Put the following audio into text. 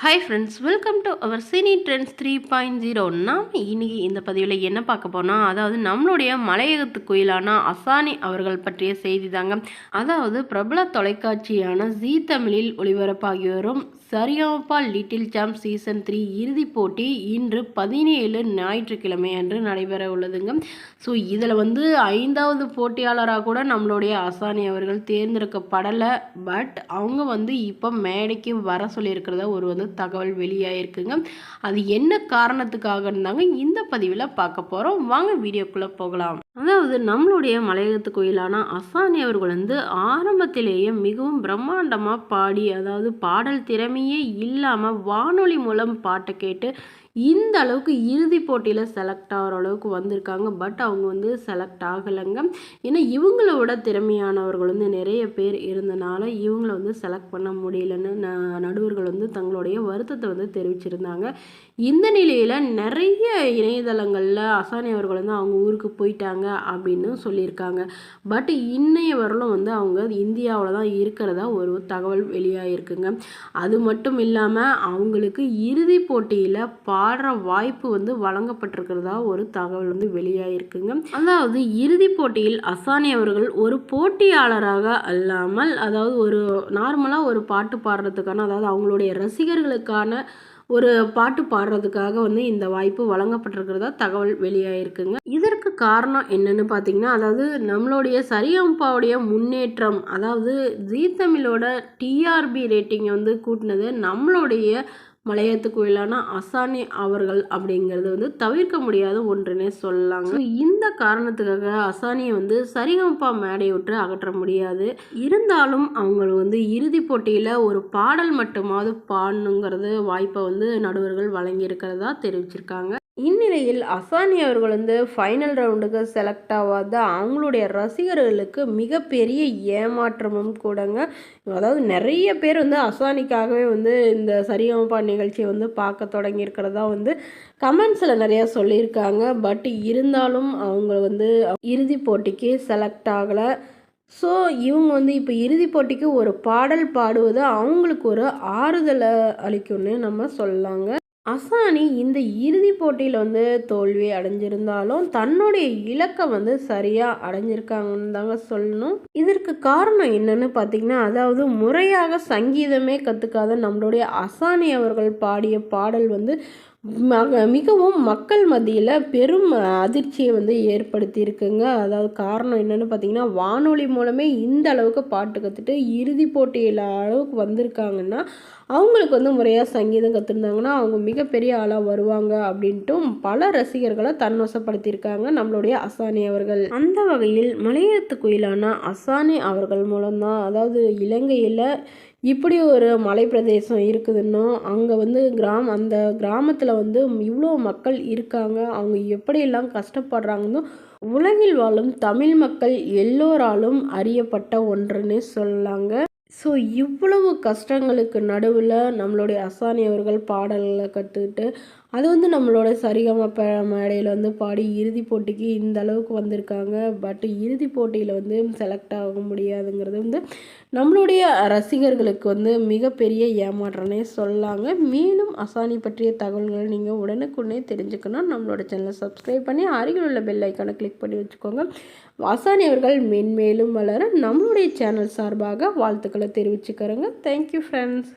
Hi friends welcome to our cine trends three point zero நாம் இன்னைக்கு இந்த பதிவில் என்ன பார்க்க போனால் அதாவது நம்மளுடைய மலையகத்து கோயிலான அசானி அவர்கள் பற்றிய செய்தி தாங்க அதாவது பிரபல தொலைக்காட்சியான ஜீ தமிழில் ஒளிபரப்பாகி வரும் Sa Re Ga Ma Pa little champ season three இறுதிப் போட்டி இன்று பதினேழு ஞாயிற்றுக்கிழமை அன்று நடைபெற உள்ளதுங்க. ஸோ இதில் வந்து ஐந்தாவது போட்டியாளராக கூட நம்மளுடைய அசானி அவர்கள் தேர்ந்தெடுக்கப்படலை. பட் அவங்க வந்து இப்போ மேடைக்கு வர சொல்லியிருக்கிறதா ஒரு வந்து தகவல் வெளியாகிருக்குங்க அது என்ன காரணத்துக்காக இருந்தாங்க இந்த பதிவில் பார்க்க போகிறோம் வாங்க வீடியோக்குள்ளே போகலாம். அதாவது நம்மளுடைய மலையகத்து கோயிலான அசானி அவர்கள் வந்து ஆரம்பத்திலேயே மிகவும் பிரம்மாண்டமாக பாடி அதாவது பாடல் திறமையே இல்லாமல் வானொலி மூலம் பாட்டை கேட்டு இந்த அளவுக்கு இறுதி போட்டியில் செலக்ட் ஆகிற அளவுக்கு வந்திருக்காங்க. பட் அவங்க வந்து செலக்ட் ஆகலைங்க. ஏன்னா இவங்களோட திறமையானவர்கள் வந்து நிறைய பேர் இருந்தனால இவங்கள வந்து செலக்ட் பண்ண முடியலன்னு ந நடுவர்கள் வந்து தங்களுடைய வருத்தத்தை வந்து தெரிவிச்சிருந்தாங்க. இந்த நிலையில் நிறைய இணையதளங்களில் அசானி அவர்கள் வந்து அவங்க ஊருக்கு போயிட்டாங்க அப்படின்னு சொல்லியிருக்காங்க. பட் இன்னைய வரலும் வந்து அவங்க இந்தியாவில் தான் இருக்கிறதா ஒரு தகவல் வெளியாகிருக்குங்க அது மட்டும் இல்லாமல் அவங்களுக்கு இறுதி போட்டியில் பா பாடுற வாய்ப்பு வந்து வழங்கப்பட்டிருக்கிறதா ஒரு தகவல் வந்து வெளியாகிருக்குங்க அதாவது இறுதிப் போட்டியில் அசானி அவர்கள் ஒரு போட்டியாளராக அல்லாமல் அதாவது ஒரு நார்மலாக ஒரு பாட்டு பாடுறதுக்கான அதாவது அவங்களுடைய ரசிகர்களுக்கான ஒரு பாட்டு பாடுறதுக்காக வந்து இந்த வாய்ப்பு வழங்கப்பட்டிருக்கிறதா தகவல் வெளியாகிருக்குங்க இதற்கு காரணம் என்னன்னு பார்த்தீங்கன்னா அதாவது நம்மளுடைய சரியம்பாவுடைய முன்னேற்றம் அதாவது ஜீ தமிழோட டிஆர்பி ரேட்டிங்கை வந்து கூட்டினது நம்மளுடைய மலையத்து கோயிலான அசானி அவர்கள் அப்படிங்கிறது வந்து தவிர்க்க முடியாத ஒன்றுனே சொல்லலாங்க. இந்த காரணத்துக்காக அசானியை வந்து சரிகமப்பா மேடையை விட்டு அகற்ற முடியாது. இருந்தாலும் அவங்க வந்து இறுதி போட்டியில் ஒரு பாடல் மட்டுமாவது பாடணுங்கிறது வாய்ப்பை வந்து நடுவர்கள் வழங்கியிருக்கிறதா தெரிவிச்சிருக்காங்க. இந்நிலையில் அசானி அவர்கள் வந்து ஃபைனல் ரவுண்டுக்கு செலக்ட் ஆகாத அவங்களுடைய ரசிகர்களுக்கு மிகப்பெரிய ஏமாற்றமும் கூடங்க. அதாவது நிறைய பேர் வந்து அசானிக்காகவே வந்து இந்த சரிகமபா நிகழ்ச்சியை வந்து பார்க்க தொடங்கியிருக்கிறதா வந்து கமெண்ட்ஸில் நிறையா சொல்லியிருக்காங்க. பட் இருந்தாலும் அவங்க வந்து இறுதி போட்டிக்கு செலக்ட் ஆகலை. ஸோ இவங்க வந்து இப்போ இறுதி போட்டிக்கு ஒரு பாடல் பாடுவது அவங்களுக்கு ஒரு ஆறுதலை அளிக்கும்னு நம்ம சொல்லலாங்க. அசானி இந்த இறுதி போட்டியில் வந்து தோல்வி அடைஞ்சிருந்தாலும் தன்னுடைய இலக்கை வந்து சரியாக அடைஞ்சிருக்காங்கன்னு தாங்க சொல்லணும். இதற்கு காரணம் என்னன்னு பார்த்தீங்கன்னா அதாவது முறையாக சங்கீதமே கற்றுக்காத நம்மளுடைய அசானி அவர்கள் பாடிய பாடல் வந்து மிகவும் மக்கள் மத்தியில் பெரும் அதிர்ச்சியை வந்து ஏற்படுத்தியிருக்குங்க. அதாவது காரணம் என்னென்னு பார்த்தீங்கன்னா வானொலி மூலமே இந்த அளவுக்கு பாட்டு கற்றுட்டு இறுதி போட்டியில் அளவுக்கு வந்திருக்காங்கன்னா அவங்களுக்கு வந்து முறையாக சங்கீதம் கற்றுருந்தாங்கன்னா அவங்க மிகப்பெரிய ஆளாக வருவாங்க அப்படின்ட்டும் பல ரசிகர்களை தன்வசப்படுத்தியிருக்காங்க நம்மளுடைய அசானி அவர்கள். அந்த வகையில் மலையத்து கோயிலான அசானி அவர்கள் மூலம்தான் அதாவது இலங்கையில் இப்படி ஒரு மலை பிரதேசம் இருக்குதுன்னோ அங்கே வந்து கிராம அந்த கிராமத்தில் வந்து இவ்வளோ மக்கள் இருக்காங்க. அவங்க எப்படியெல்லாம் கஷ்டப்படுறாங்கன்னு உலகில் வாழும் தமிழ் மக்கள் எல்லோராலும் அறியப்பட்ட ஒன்றுன்னு சொல்லலாங்க ஸோ இவ்வளவு கஷ்டங்களுக்கு நடுவில் நம்மளுடைய அசானி அவர்கள் பாடல்களை கற்றுக்கிட்டு அது வந்து நம்மளோட சரிகம மேடையில் வந்து பாடி இறுதி போட்டிக்கு இந்த அளவுக்கு வந்திருக்காங்க. பட் இறுதி போட்டியில் வந்து செலக்ட் ஆக முடியாதுங்கிறது வந்து நம்மளுடைய ரசிகர்களுக்கு வந்து மிகப்பெரிய ஏமாற்றனே சொல்லாங்க. மேலும் அசானி பற்றிய தகவல்கள் நீங்கள் உடனுக்குடனே தெரிஞ்சுக்கணும். நம்மளோட சேனலை சப்ஸ்கிரைப் பண்ணி அருகில் உள்ள பெல் ஐக்கானை கிளிக் பண்ணி வச்சுக்கோங்க. அசானி அவர்கள் மென்மேலும் வளர நம்மளுடைய சேனல் சார்பாக வாழ்த்துக்களை தெரிவிச்சுக்கிறோங்க. Thank you friends